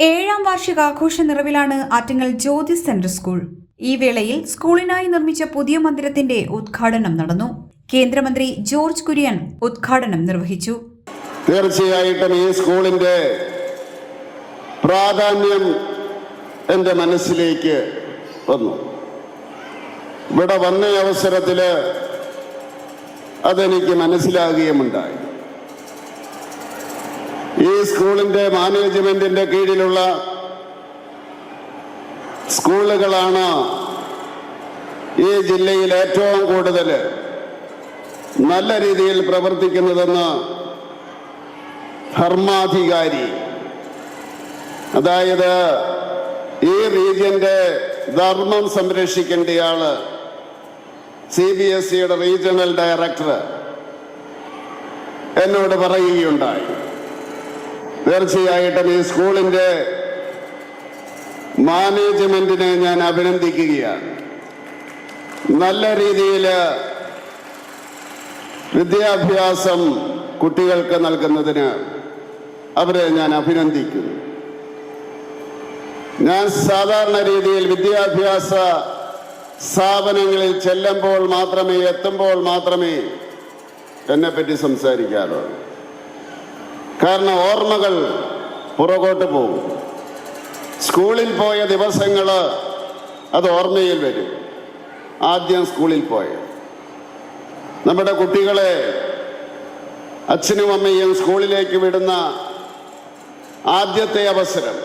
ഏഴാം വാർഷികാഘോഷ നിറവിലാണ് ആറ്റിങ്ങൽ ജ്യോതി സെൻട്രൽ സ്കൂൾ. ഈ വേളയിൽ സ്കൂളിനായി നിർമ്മിച്ച പുതിയ മന്ദിരത്തിന്റെ ഉദ്ഘാടനം നടന്നു. കേന്ദ്രമന്ത്രി ജോർജ് കുര്യൻ ഉദ്ഘാടനം നിർവഹിച്ചു. തീർച്ചയായിട്ടും ഈ സ്കൂളിന്റെ പ്രാധാന്യം എന്റെ മനസ്സിലേക്ക് വന്നു. ഇവിടെ വന്ന അവസരത്തിൽ അതെനിക്ക് മനസ്സിലാകുകയുമുണ്ടായി. ഈ സ്കൂളിന്റെ മാനേജ്മെന്റിന്റെ കീഴിലുള്ള സ്കൂളുകളാണ് ഈ ജില്ലയിൽ ഏറ്റവും കൂടുതൽ നല്ല രീതിയിൽ പ്രവർത്തിക്കുന്നതെന്ന് ധർമാധികാരി. അതായത് ഈ റീജിയന്റെ ധർമ്മം സംരക്ഷിക്കേണ്ടയാൾ സി ബി എസ് സിയുടെ റീജിയണൽ ഡയറക്ടർ എന്നോട് പറയുകയുണ്ടായി. തീർച്ചയായിട്ടും ഈ സ്കൂളിന്റെ മാനേജ്മെന്റിനെ ഞാൻ അഭിനന്ദിക്കുകയാണ്. നല്ല രീതിയിൽ വിദ്യാഭ്യാസം കുട്ടികൾക്ക് നൽകുന്നതിന് അവരെ ഞാൻ അഭിനന്ദിക്കുന്നു. ഞാൻ സാധാരണ രീതിയിൽ വിദ്യാഭ്യാസ സ്ഥാപനങ്ങളിൽ ചെല്ലുമ്പോൾ മാത്രമേ എത്തുമ്പോൾ മാത്രമേ എന്നെപ്പറ്റി സംസാരിക്കാറുള്ളൂ. കാരണം ഓർമ്മകൾ പുറകോട്ട് പോകും. സ്കൂളിൽ പോയ ദിവസങ്ങൾ അത് ഓർമ്മയിൽ വരും. ആദ്യം സ്കൂളിൽ പോയ. നമ്മുടെ കുട്ടികളെ അച്ഛനും അമ്മയും സ്കൂളിലേക്ക് വിടുന്ന ആദ്യത്തെ അവസരം.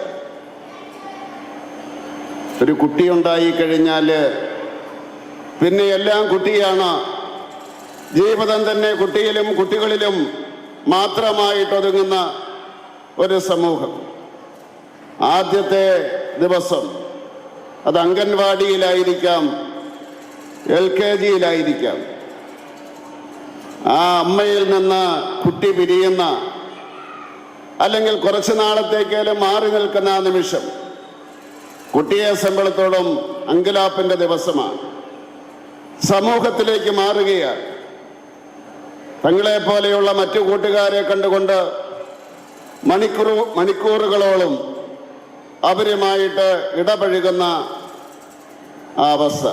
ഒരു കുട്ടി ഉണ്ടായി കഴിഞ്ഞാൽ പിന്നെ എല്ലാം കുട്ടിയാണ്. ജീവിതം തന്നെ കുട്ടിയിലും കുട്ടികളിലും മാത്രമായിട്ട് ഒതുങ്ങുന്ന ഒരു സമൂഹം. ആദ്യത്തെ ദിവസം അത് അംഗൻവാടിയിലായിരിക്കാം എൽ കെ ജിയിലായിരിക്കാം. ആ അമ്മയിൽ നിന്ന് കുട്ടി പിരിയുന്ന അല്ലെങ്കിൽ കുറച്ചു നാളത്തേക്കാലും മാറി നിൽക്കുന്ന ആ നിമിഷം കുട്ടിയെ സംബളത്തോളം അങ്കലാപ്പിന്റെ ദിവസമാണ്. സമൂഹത്തിലേക്ക് മാറുകയാണ്. തങ്ങളെ പോലെയുള്ള മറ്റു കൂട്ടുകാരെ കണ്ടുകൊണ്ട് മണിക്കൂർ മണിക്കൂറുകളോളം അവരുമായിട്ട് ഇടപഴകുന്ന അവസ്ഥ.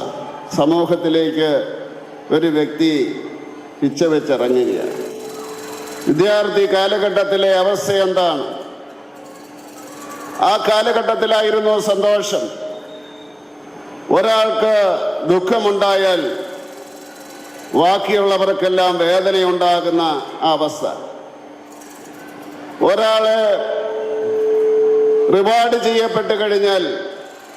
സമൂഹത്തിലേക്ക് ഒരു വ്യക്തി പിച്ചവെച്ചിറങ്ങുകയാണ്. വിദ്യാർത്ഥി കാലഘട്ടത്തിലെ അവസ്ഥ എന്താണ്? ആ കാലഘട്ടത്തിലായിരുന്നു സന്തോഷം. ഒരാൾക്ക് ദുഃഖമുണ്ടായാൽ ബാക്കിയുള്ളവർക്കെല്ലാം വേദനയുണ്ടാകുന്ന അവസ്ഥ. ഒരാൾ റിവാർഡ് ചെയ്യപ്പെട്ട് കഴിഞ്ഞാൽ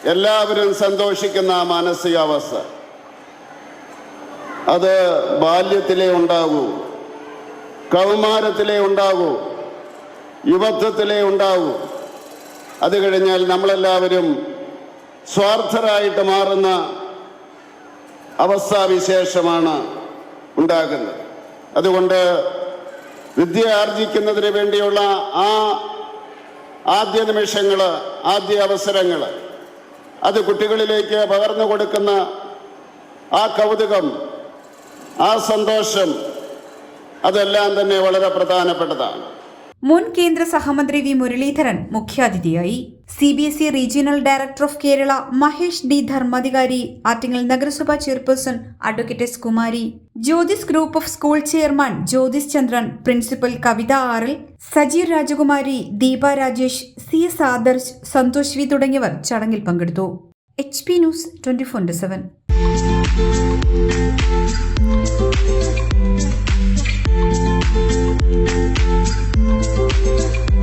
എല്ലാവരും സന്തോഷിക്കുന്ന മാനസികാവസ്ഥ. അത് ബാല്യത്തിലെ ഉണ്ടാകൂ കൗമാരത്തിലെ ഉണ്ടാകൂ യുവത്വത്തിലെ ഉണ്ടാകൂ. അത് കഴിഞ്ഞാൽ നമ്മളെല്ലാവരും സ്വാർത്ഥരായിട്ട് മാറുന്ന അവസ്ഥാവിശേഷമാണ് ഉണ്ടാകുന്നത്. അതുകൊണ്ട് വിദ്യ ആർജിക്കുന്നതിന് വേണ്ടിയുള്ള ആ ആദ്യ നിമിഷങ്ങൾ ആദ്യ അവസരങ്ങൾ അത് കുട്ടികളിലേക്ക് പകർന്നു കൊടുക്കുന്ന ആ കൗതുകം ആ സന്തോഷം അതെല്ലാം തന്നെ വളരെ പ്രധാനപ്പെട്ടതാണ്. മുൻ കേന്ദ്ര സഹമന്ത്രി വി മുരളീധരൻ മുഖ്യാതിഥിയായി. C B S E regional director of Kerala Mahesh D Dharmadhikari Attingal നഗരസഭാ chairperson advocate S Kumari Jyothis group of school chairman Jyothis Chandran principal Kavitha ആറിൽ Sajeer Rajakumari Deepa Rajesh C S Adarsh Santhosh V തുടങ്ങിയവർ ചടങ്ങിൽ പങ്കെടുത്തു. H P news twenty four seven.